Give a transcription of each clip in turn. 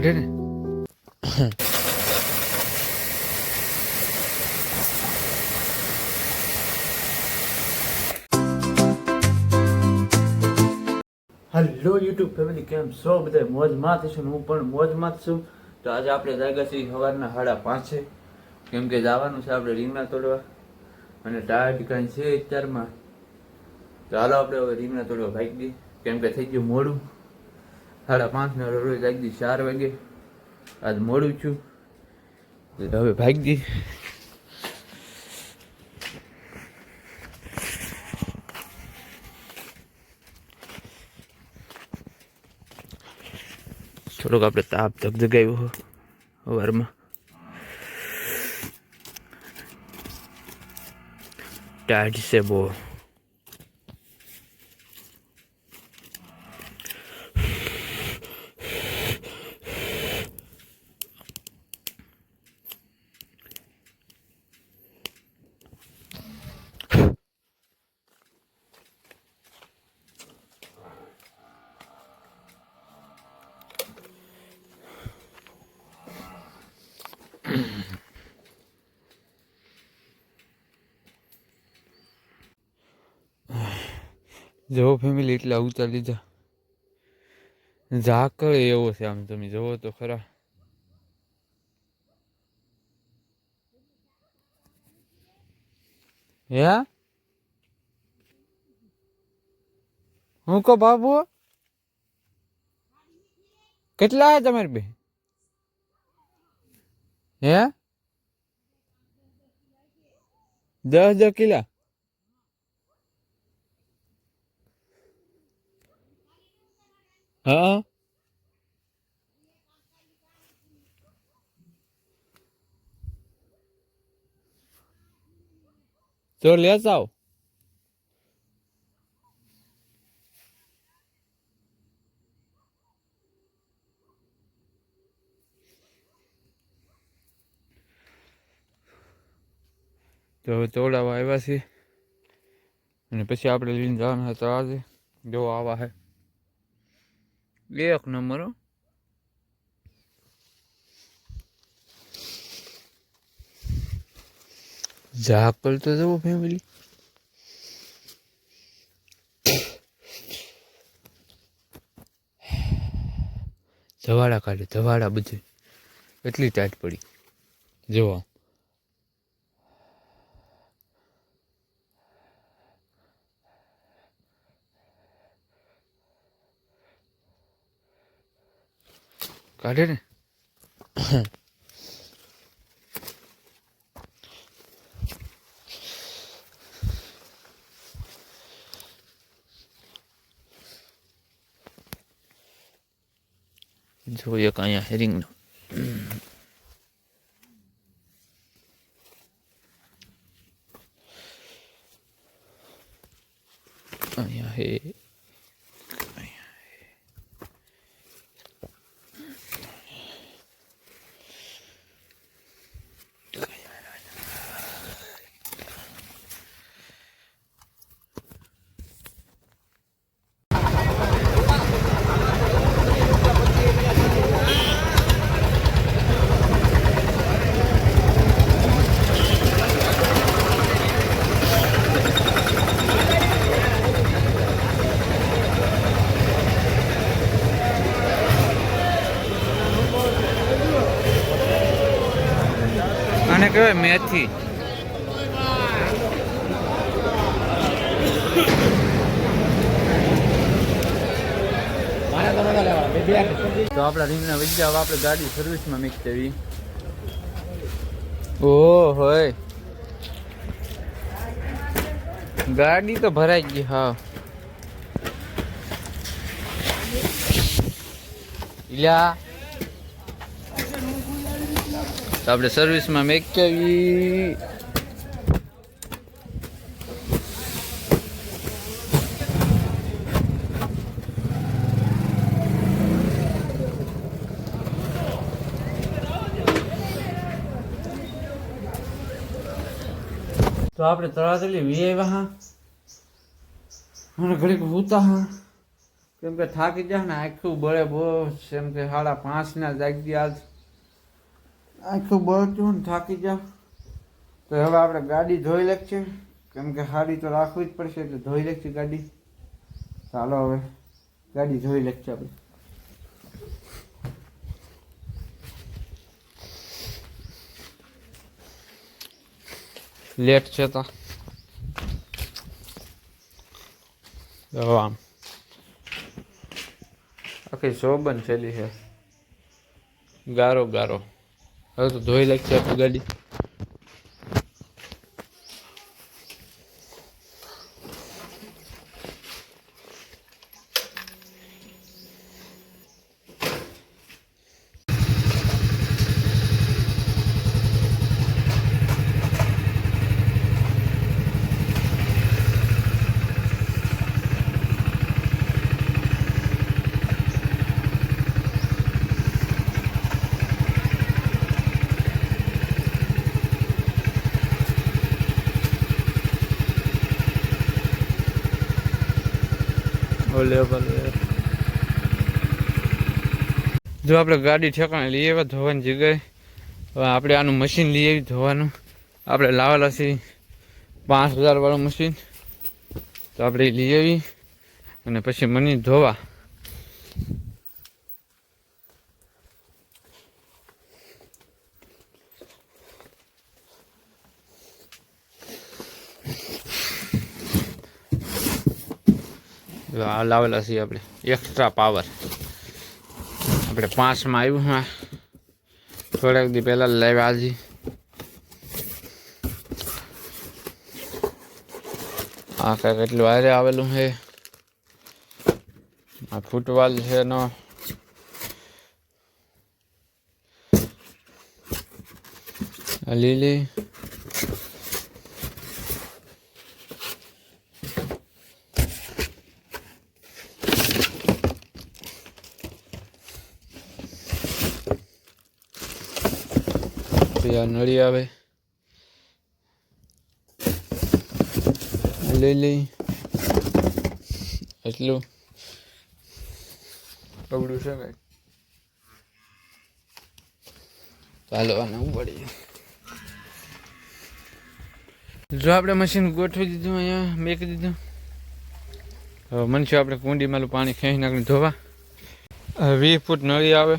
કાઢે ને? Hello YouTube family કેમ છો? બધા મોજમાં ને હું પણ મોજમાં જ છું. તો આજે આપણે જાગ્યા છીએ સવારના સાડા પાંચે. કેમ કે જવાનું છે આપણે રીંગણા તોડવા. અને ટાયર કાંઈ છે અત્યારમાં. તો હાલો આપણે હવે રીંગણા તોડવા ભાગી દઈએ. કેમ કે થઈ ગયું મોડું. સાડા પાંચ ને રોજ દી ચાર વાગે. આજ મોડું છું હવે ભાગી. થોડોક આપણે તાપ ધગધગાવ્યો સવારમાં ટાઢ છે બહુ. જવો ફેમિલી એટલે ઉતાર લીધા ઝાકળ એવો છે આમ તમે જુઓ તો ખરા. હે? હું કહો બાબુ? કેટલા હે તમારી બે? હે? દસ દસ કિલા? હા તો લેસ આવ તો હવે આવ્યા છીએ. અને પછી આપણે લઈને જવાના હતા આજે. જો આવા હે. એક નંબર હો. ઝાકળ તો જવો ફેમિલી ધવાડા કાઢે ધવાડા બધું એટલી ટાઈટ પડી જોવા કાઢે ને? જોઈએ કાંઈ હેરિંગનું અહીંયા હે આને કહેવાય મેથી. તો આપણા રીંગણા હવે આપણે ગાડી સર્વિસમાં મિક્સ કરી ઓ હોય. ગાડી તો ભરાઈ ગઈ હા. ઇલા તો આપણે સર્વિસમાં મેક કરી તો આપણે તળાતળી વી આવ્યા હા. મને ઘડીક હોતા હા. કેમ કે થાકી જાય ને, આખું બળે બહુ એમ કે સાડા પાંચના જાગી આજ આખું બળતું ને થાકી જાવ તો હવે આપણે ગાડી ધોઈ લેખ કેમ કે સાડી તો રાખવી જ પડશે એટલે ધોઈ લખશે ગાડી. ચાલો હવે ગાડી ધોઈ લખશે આપણે. લેટ છે તો. આમ. આખી શોભન છેલી છે. ગારો ગારો. હવે તો ધોઈ લાગશે આપણી ગાડી જો આપણે ગાડી ઠેકાણે લઈ આવ્યા ધોવાની જગ્યાએ આપણે આનું મશીન લઈ આવી ધોવાનું. આપણે લાવેલા છીએ પાંચ હજાર વાળું મશીન તો આપણે લઈ આવી અને પછી મની ધોવા. લાવેલા છીએ આપણે. એક્સ્ટ્રા પાવર આપણે પાંચમાં આવ્યું હા થોડાક દી પહેલાં લાવ્યા આજે. આ કાંઈક એટલું હારે આવેલું છે. આ ફૂટવાલ છે એનો. આ લીલી. પછી આ નળી આવે લીલી એટલું પગડું છે કઈ ચાલવાના પડી જો આપણે મશીન ગોઠવી દીધું અહીંયા મેકી દીધું હવે મનશું આપણે કુંડીમાં પાણી ખેંચી નાખીને ધોવા વીસ ફૂટ નળી આવે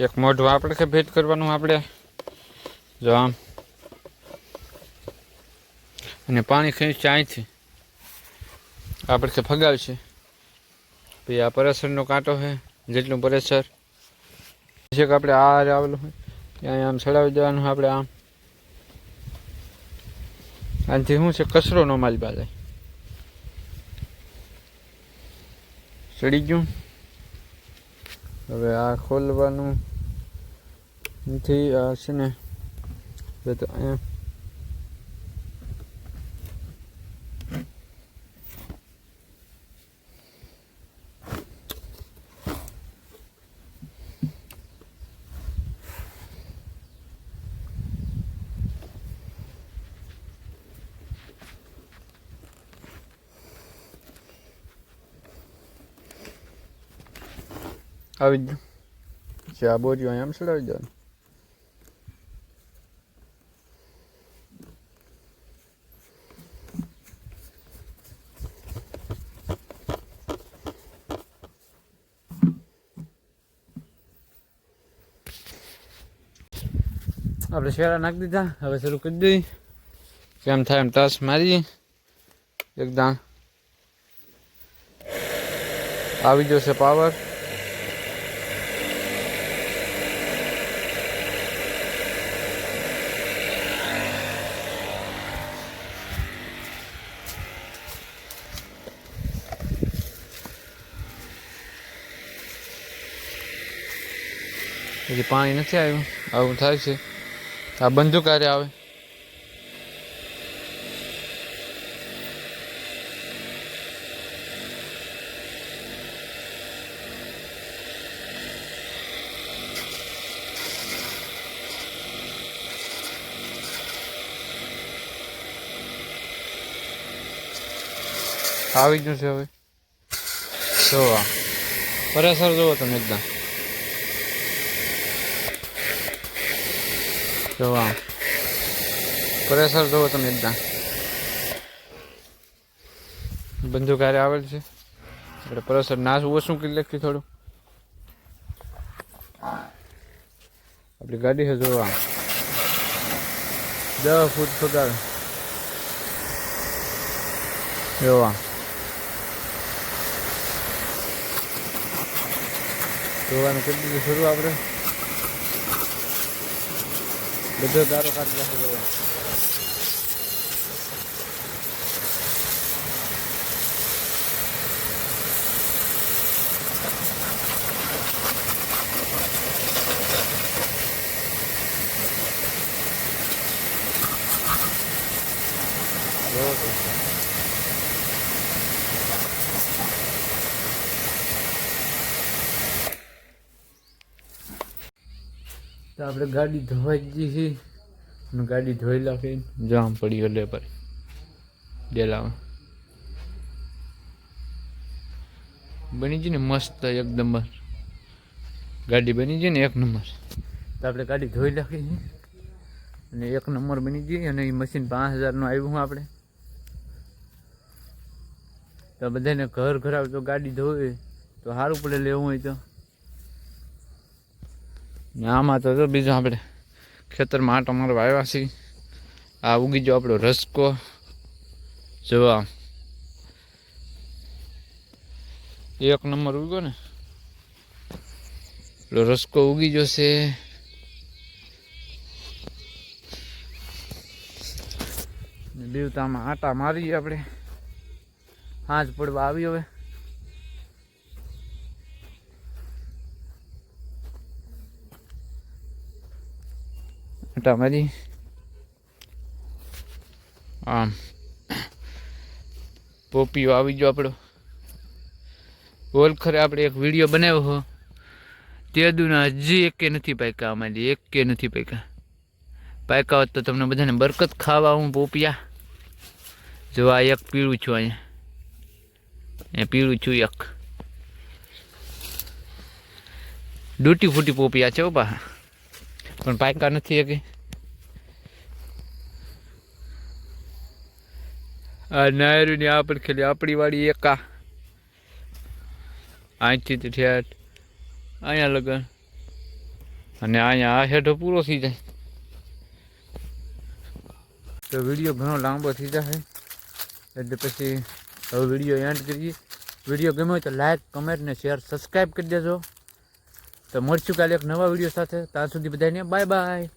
એક મોઢું આપણે કે ભેટ કરવાનું આપણે જો આમ અને પાણી ખેંચશે અહીંથી આપણે ફગાવશે પછી આ પરેસરનો કાંટો છે જેટલું પરેસર છે કે આપણે આ આવેલું હોય ત્યાં આમ ચડાવી દેવાનું આપણે આમ આનાથી શું છે કચરો નો મારી પાસે ચડી ગયું હવે આ ખોલવાનું નથી આ છે ને હવે તો અહીંયા આવી જ ચા બોર્યું અહીંયા આમ ચડાવી દેવાનું આપણે શેરા નાખી દીધા. હવે શરૂ કરી દઈએ કેમ થાય એમ ટસ મારીએ એકદમ. આવી જશે પાવર હજી પાણી નથી આવ્યું. આવું થાય છે. આ બંધુ ક્યારે આવે. આવી ગયું છે હવે. જોવા પરેસર જોવો તમે એકદમ. જોવા. પરેશર જોવો તમે એકદમ. બંધુ હારે આવેલ છે? એટલે પરેશર નાશ ઓછું કરી લખી થોડું? આપણી ગાડી છે જોવા. દસ ફૂટ સુધાર જોવા. જોવાનું કેટલી શરૂ આપણે? બધો દારો કાઢી નાખી દેવાનો. તો. આપણે ગાડી ધોવાઈ ગઈ છે. ગાડી ધોઈ નાખી જામ પડી એટલે પર. ડેલામાં બની ગઈ ને મસ્ત એક નંબર. ગાડી બની ગઈ ને એક નંબર. તો આપણે ગાડી ધોઈ નાખી છે અને એક નંબર બની ગઈ અને એ મશીન પાંચ હજારનું આવ્યું આપણે. તો બધાને ઘર ઘર આવે તો ગાડી ધોવે. તો સારું પડે લેવું હોય તો. આમાં તો બીજું આપણે ખેતરમાં આટો મારવા આવ્યા છીએ. આ ઉગી જો આપણો રસકો. જોવા એક નંબર ઉગ્યો ને. પેલો રસકો ઉગી જશે દેવતામાં આટા મારીએ આપણે. હાથ પડવા આવી હવે. આટા મારી. આમ. પોપીઓ આવી ગયો આપણો. ઓલખરે આપણે એક વીડિયો બનાવ્યો હો. તે દુના હજી એકે નથી પાક્યા અમારી, એકે નથી પાક્યા પાક્યા હોત તો તમને બધાને બરકત ખાવા હું પોપિયા. જો આ એક પીળું છું અહીંયા. એ પીળું છું એક. ડૂટી ફૂટી પોપિયા છે પા પણ પાક્યા નથી એકે. આ નાયરુની આ પણ આપણી વાળી એકા અહીંથી તે ઠેઠ અહીંયા લગન. અને અહીંયા આ હેઠો પૂરો થઈ જાય. તો વીડિયો ઘણો લાંબો થઈ જાય. એટલે પછી હવે વીડિયો એન્ડ કરીએ. વીડિયો ગમ્યો હોય તો લાઈક કમેન્ટ ને શેર સબસ્ક્રાઈબ કરી દેજો. તો મળશું કાલે એક નવા વીડિયો સાથે. ત્યાં સુધી બધાને બાય બાય